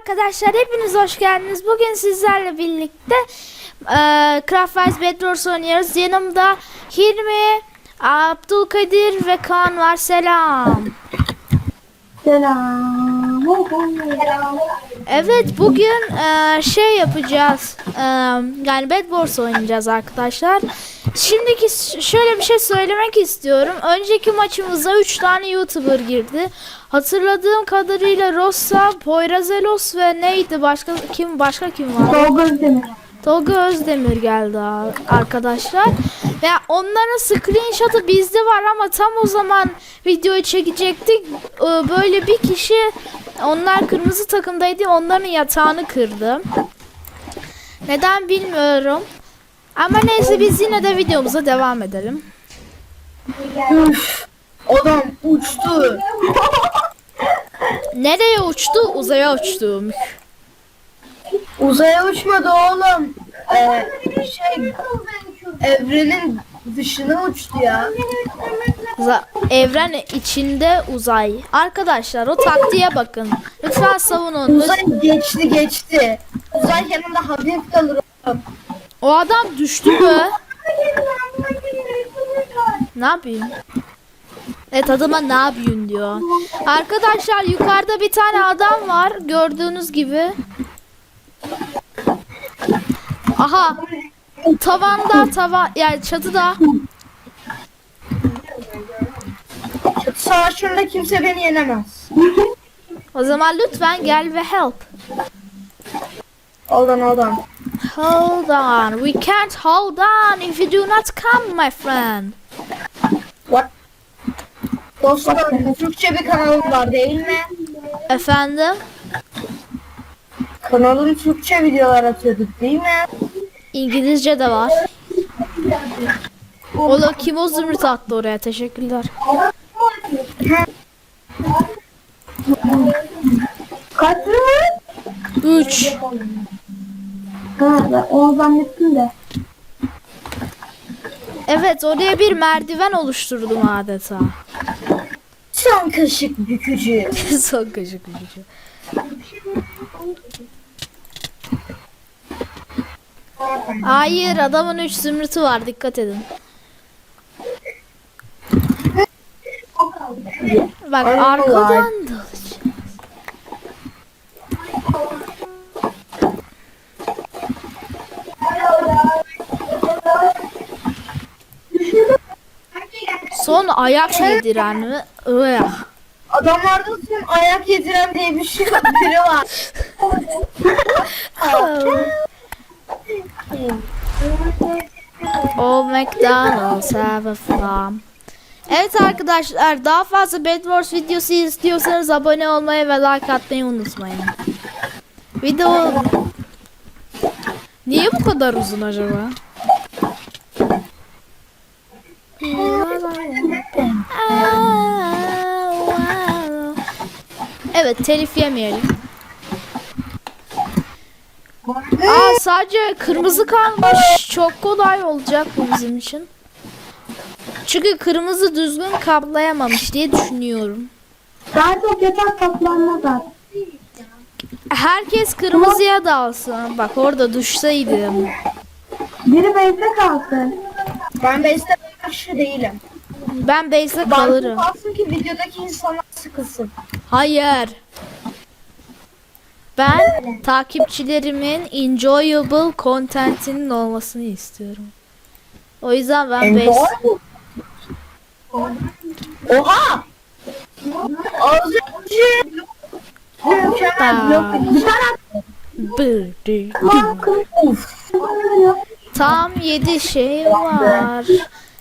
Arkadaşlar, hepiniz hoş geldiniz. Bugün sizlerle birlikte e, Craftwise Bedwars oynuyoruz. Yanımda Hilmi, Abdülkadir ve Kaan var. Selam. Selam. Evet, bugün e, şey yapacağız. E, yani Bed Wars oynayacağız arkadaşlar. Şimdiki şöyle bir şey söylemek istiyorum. Önceki maçımıza 3 tane YouTuber girdi. Hatırladığım kadarıyla Rossa, Poyrazelos ve neydi? Başka kim başka kim var? Tolga Özdemir. Tolga Özdemir geldi arkadaşlar. Ve onların screenshot'ı bizde var ama tam o zaman videoyu çekecektik. Ee, Böyle bir kişi onlar kırmızı takımdaydı. Onların yatağını kırdı. Neden bilmiyorum. Ama neyse biz yine de videomuza devam edelim. Üf, adam uçtu. Nereye uçtu? Uzaya uçtu. Uzaya uçmadı oğlum. Ee, şey evrenin dışına uçtu ya. Za- Evren içinde uzay. Arkadaşlar o taktiğe bakın. Lütfen savunun. Uzay geçti geçti. Uzay yanında hafif kalır oğlum. O adam düştü mü? Ne yapayım? Evet adama ne yapıyorsun diyor. Arkadaşlar yukarıda bir tane adam var gördüğünüz gibi. Aha. Tavanda tava yani çatıda. Çatı savaşlarında kimse beni yenemez. O zaman lütfen gel ve help. Oradan oradan. Hold on. We can't hold on if you do not come my friend. Dostlar Türkçe bir kanalım var değil mi? Efendim? Kanalın Türkçe videolar atıyorduk değil mi? İngilizce de var. O da kim o zümrüt attı oraya. Teşekkürler. Kaç mı? 3. Ha, onu zannettim de. Evet oraya bir merdiven oluşturdum adeta. Son kaşık bükücü. Son kaşık ucu. Hayır adamın 3 zümrütü var dikkat edin. Bak arkadan ayak yediren mi? Ugh. Adamlarda son ayak yediren diye bir şey biri var. Old McDonald's have a farm. Evet arkadaşlar daha fazla Bed Wars videosu istiyorsanız abone olmayı ve like atmayı unutmayın. Video Niye bu kadar uzun acaba? Evet telif yemeyelim. Aa sadece kırmızı kalmış. Çok kolay olacak bu bizim için. Çünkü kırmızı düzgün kaplayamamış diye düşünüyorum. Daha çok yatak kaplanma da. Herkes kırmızıya dalsın. Bak orada düşseydim. Biri bezde kalsın. Ben bezde karşı değilim. Ben base'de Ben kalırım. kalsın ki videodaki insanlar sıkılsın. Hayır. Ben takipçilerimin enjoyable contentinin olmasını istiyorum. O yüzden ben base... Oha! Az önce. Tam 7 şey var.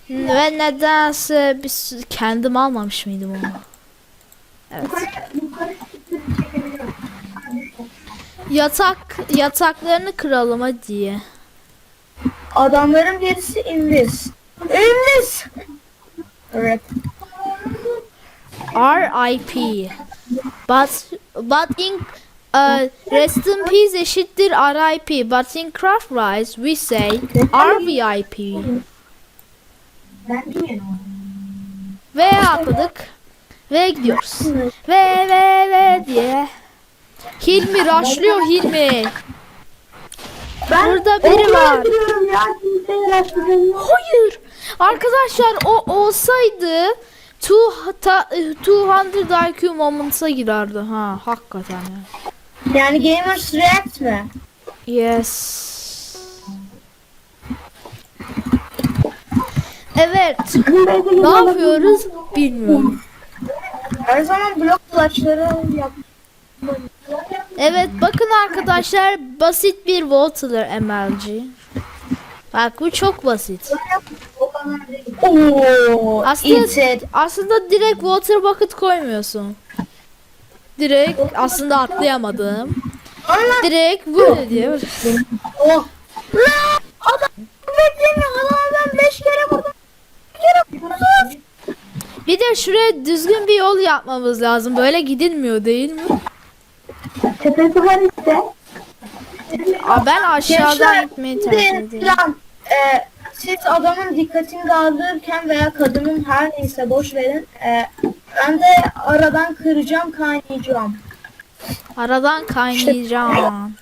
Ve nedense biz kendim almamış mıydım onu? Evet. Yatak yataklarını kıralım hadi. Adamların birisi invis. İnvis! Evet. RIP. But but in uh, rest in peace eşittir RIP. But in Craft Rise we say RVIP. Ve atladık. Ve gidiyoruz. Ve ve ve diye. Hilmi raşlıyor Hilmi. Ben Burada biri var. ya. Hayır. Arkadaşlar o olsaydı two, ta, 200 IQ moments'a girerdi. Ha hakikaten ya. Yani Gamers React mi? Yes. Evet. Ne yapıyoruz bilmiyorum. Her zaman blok clutchları yap. Evet bakın arkadaşlar basit bir water MLG. Bak bu çok basit. Oo, Aslında aslında direkt water bucket koymuyorsun. Direkt aslında atlayamadım. Ama Direkt böyle diyor. oh. Bir de şuraya düzgün bir yol yapmamız lazım. Böyle gidilmiyor değil mi? Tepesi var işte. Aa, ben aşağıdan Gençler, gitmeyi tercih ediyorum. plan. Ee, siz adamın dikkatini dağıtırken veya kadının her neyse boş verin. Ee, ben de aradan kıracağım kaynayacağım. Aradan kaynayacağım.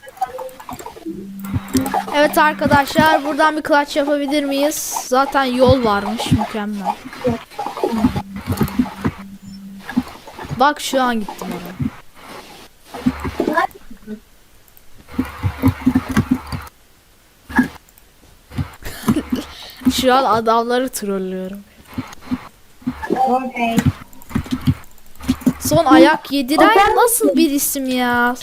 Evet arkadaşlar buradan bir clutch yapabilir miyiz? Zaten yol varmış mükemmel. Bak şu an gittim oraya. şu an adamları trollüyorum. Okay. Son ayak yediren nasıl bir isim ya?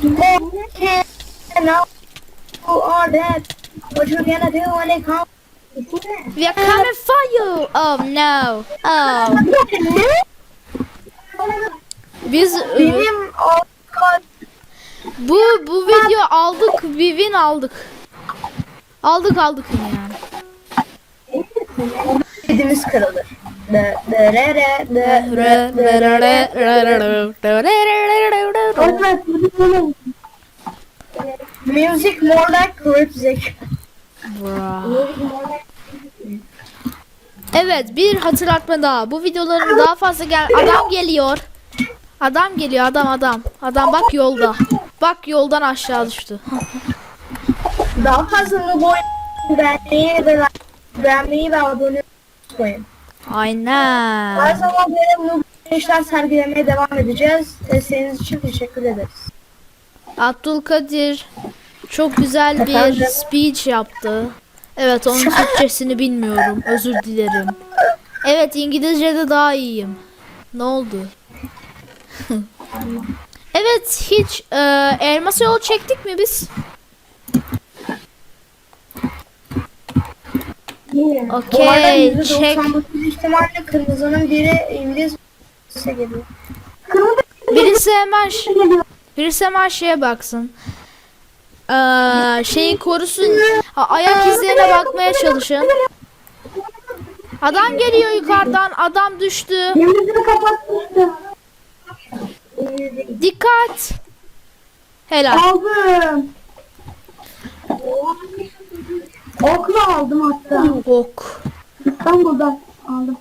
Okay. Now you are dead. What you gonna do when they come? We are coming for you. Oh no. Oh. Biz e, Benim o bu bu video aldık, bir win aldık. Aldık aldık yani. kedimiz kırılır. Music more like ripsick. Evet bir hatırlatma daha. Bu videoların daha fazla gel. Adam geliyor. Adam geliyor adam adam. Adam bak yolda. Bak yoldan aşağı düştü. Daha fazla oyun beğenmeyi ve beğenmeyi ve abone olmayı. Her Aynen. zaman böyle noob işler sergilemeye devam edeceğiz. Desteğiniz için teşekkür ederiz. Abdülkadir çok güzel bir Efendim? speech yaptı. Evet onun Türkçesini bilmiyorum. Özür dilerim. Evet İngilizce'de daha iyiyim. Ne oldu? evet hiç e, elmas yolu çektik mi biz? Okey çek. %99 ihtimalle kırmızının biri İngiliz ise geliyor. Birisi hemen birisi hemen şeye baksın. Ee, şeyin korusun. Ayak izlerine bakmaya çalışın. Adam geliyor yukarıdan. Adam düştü. Kapatmıştım. Dikkat. Helal. Aldım. Okla aldım hatta. Ok. İstanbul'da aldım.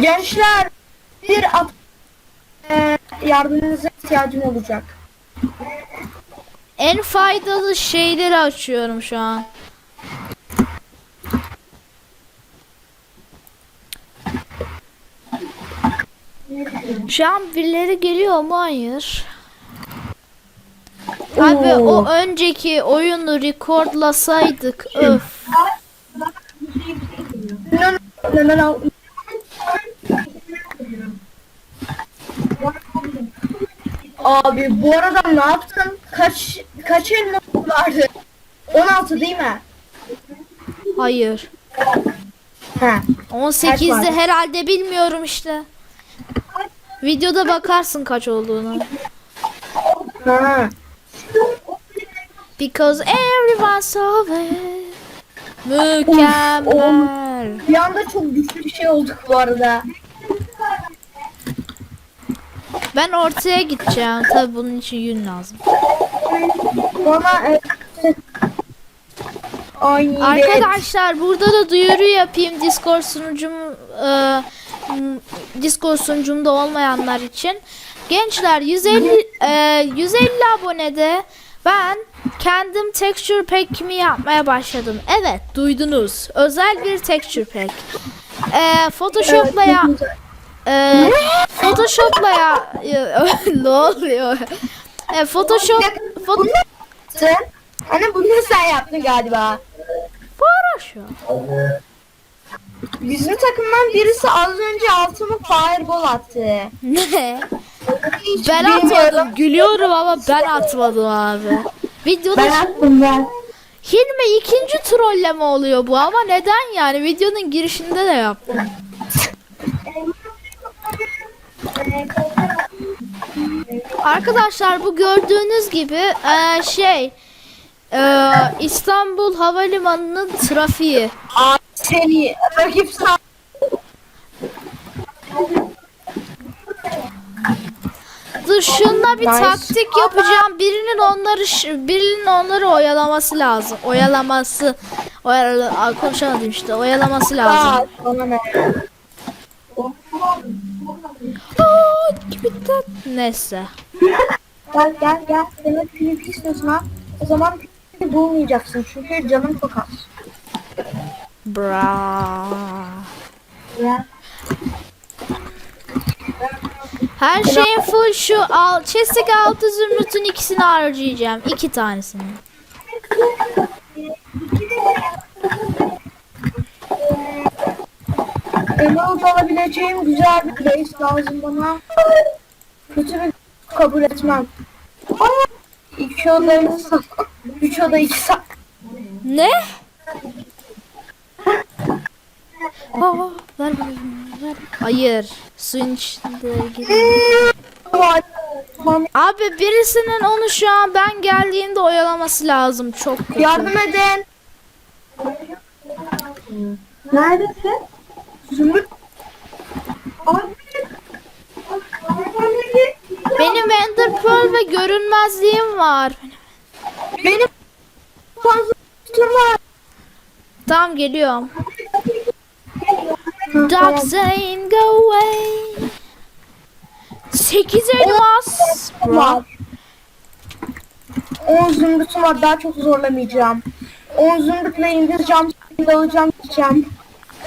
Gençler bir at yardımınıza ihtiyacım olacak. En faydalı şeyleri açıyorum şu an. Şu an birileri geliyor mu? Hayır. Abi o önceki oyunu recordlasaydık öf. No, no, no, no. Abi bu arada ne yaptın? Kaç kaç elma vardı? 16 değil mi? Hayır. He. 18'de vardı? herhalde bilmiyorum işte. Videoda bakarsın kaç olduğunu. Ha. Because everyone saw it. Mükemmel. Bir anda çok güçlü bir şey olduk bu arada. Ben ortaya gideceğim. Tabi bunun için yün lazım. Bana e, Ay, Arkadaşlar burada da duyuru yapayım Discord sunucum e, Discord sunucumda olmayanlar için. Gençler 150 e, 150 abonede ben kendim texture pack'imi yapmaya başladım. Evet duydunuz. Özel bir texture pack. E, Photoshop'la ya e, Photoshop'la ya ne oluyor? E, Photoshop Photoshop Sen, hani bunu sen yaptın galiba. şu. Bizim takımdan birisi az önce altıma fireball attı. Ne? Hiç Ben atmadım. Gülüyorum ama ben atmadım abi. Videoda Ben attım ben. Hilmi ikinci trolleme oluyor bu ama neden yani? Videonun girişinde de yaptım. Arkadaşlar bu gördüğünüz gibi eee, şey eee, İstanbul Havalimanı'nın trafiği. Aa, seni rakip. Dur şunla bir Nice. taktik yapacağım. Birinin onları birinin onları oyalaması lazım. Oyalaması. Oyala konuşamadım işte. Oyalaması lazım. Aa? Aa, gibi tat- Neyse. Gel gel gel. Demek PvP istiyorsun ha. O zaman PvP bulmayacaksın çünkü canın çok az. Bra. Ya. Her şeyin full şu al chest'teki altı zümrütün ikisini harcayacağım. iki tanesini. Emerald alabileceğim güzel bir base lazım bana. Kötü bir kabul etmem. Ama iki oda üç oda iki sa- Ne? Aa, ver ver. Hayır. Suyun içinde Abi birisinin onu şu an ben geldiğinde oyalaması lazım. Çok kötü. Yardım edin. Neredesin? Zümrüt. Benim Ender Pearl ve görünmezliğim var. Benim fazla var. Tamam geliyorum. Dark Zane go away. 8 elmas. Var. 10 zümrütüm var daha çok zorlamayacağım. 10 zümrütle indireceğim, alacağım gideceğim.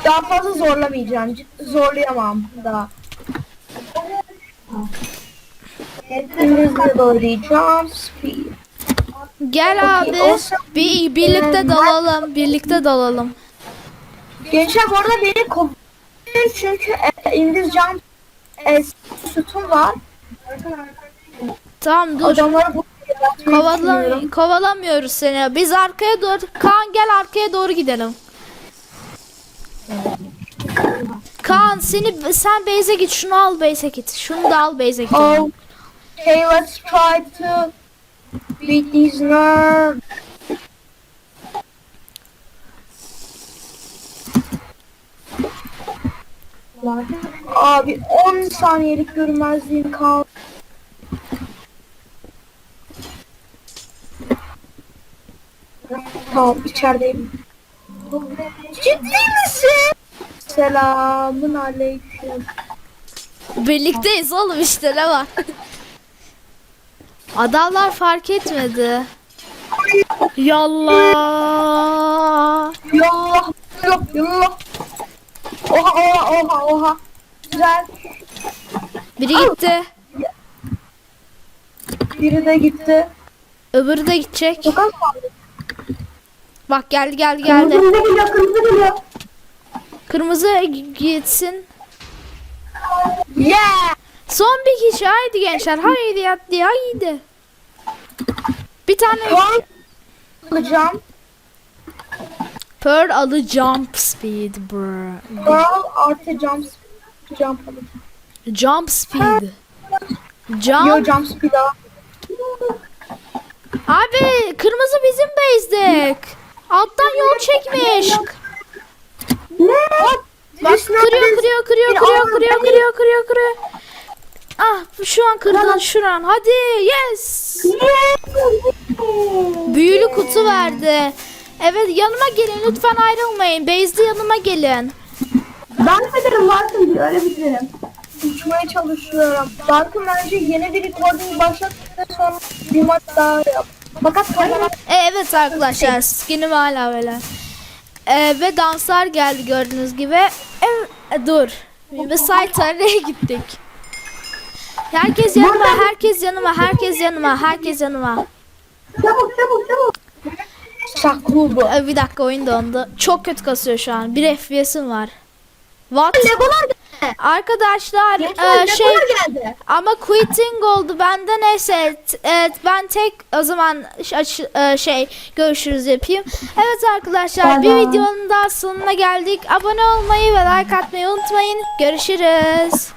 Daha fazla zorlamayacağım. Zorlayamam daha. İngilizce doğrayacağım. Speed. Gel abi. Bir birlikte dalalım. Birlikte dalalım. Gençler bu arada beni kovuyor çünkü e, İngilizcem e, sütun var. Tamam dur. Adamları bu Kovalam kovalamıyoruz seni. Biz arkaya doğru. Kaan gel arkaya doğru gidelim. Kaan seni sen base'e git. Şunu al base'e git. Şunu da al base'e git. Oh, okay, let's try to beat these nerds. Abi 10 saniyelik görünmezliğim kaldı. Tamam içerideyim. Ciddi misin? Selamun aleyküm. Birlikteyiz oğlum işte ne var. Adamlar fark etmedi. Yallah. Yallah yallah. Oha oha oha oha. Güzel. Biri gitti. Biri de gitti. Öbürü de gidecek. Çok az kaldı. Bak geldi geldi geldi. Kırmızı geliyor, kırmızı geliyor. Kırmızı gitsin. Yeah. Son bir kişi haydi gençler haydi hadi haydi. Bir tane alacağım. Pearl adı jump speed bro. Pearl artı jump jump alacağım. Jump speed. Yo Jump. jump speed al. Abi kırmızı bizim base'de. Alttan yol çekmiş. Ne? Bak kırıyor kırıyor kırıyor kırıyor kırıyor kırıyor kırıyor kırıyor. Ah şu an kırdın şu an. Hadi yes. Büyülü kutu verdi. Evet yanıma gelin lütfen ayrılmayın. Base'de yanıma gelin. Dans ederim varsın diyor öyle. Uçmaya çalışıyorum. Barkın bence yeni bir recording başlat ve sonra bir maç daha yap. Fakat E, evet arkadaşlar skinim hala böyle. E, ve danslar geldi gördüğünüz gibi. E, dur. Ve Saytara'ya gittik. Herkes yanıma, herkes yanıma, herkes yanıma, herkes yanıma. Çabuk çabuk çabuk. bu. E, bir dakika oyun dondu. Çok kötü kasıyor şu an. Bir FPS'im var. What? Legolar. Arkadaşlar Gençler, e, şey geldi. ama quitting oldu bende neyse t- e, ben tek o zaman e, şey görüşürüz yapayım. Evet arkadaşlar bir videonun daha sonuna geldik. Abone olmayı ve like atmayı unutmayın. Görüşürüz.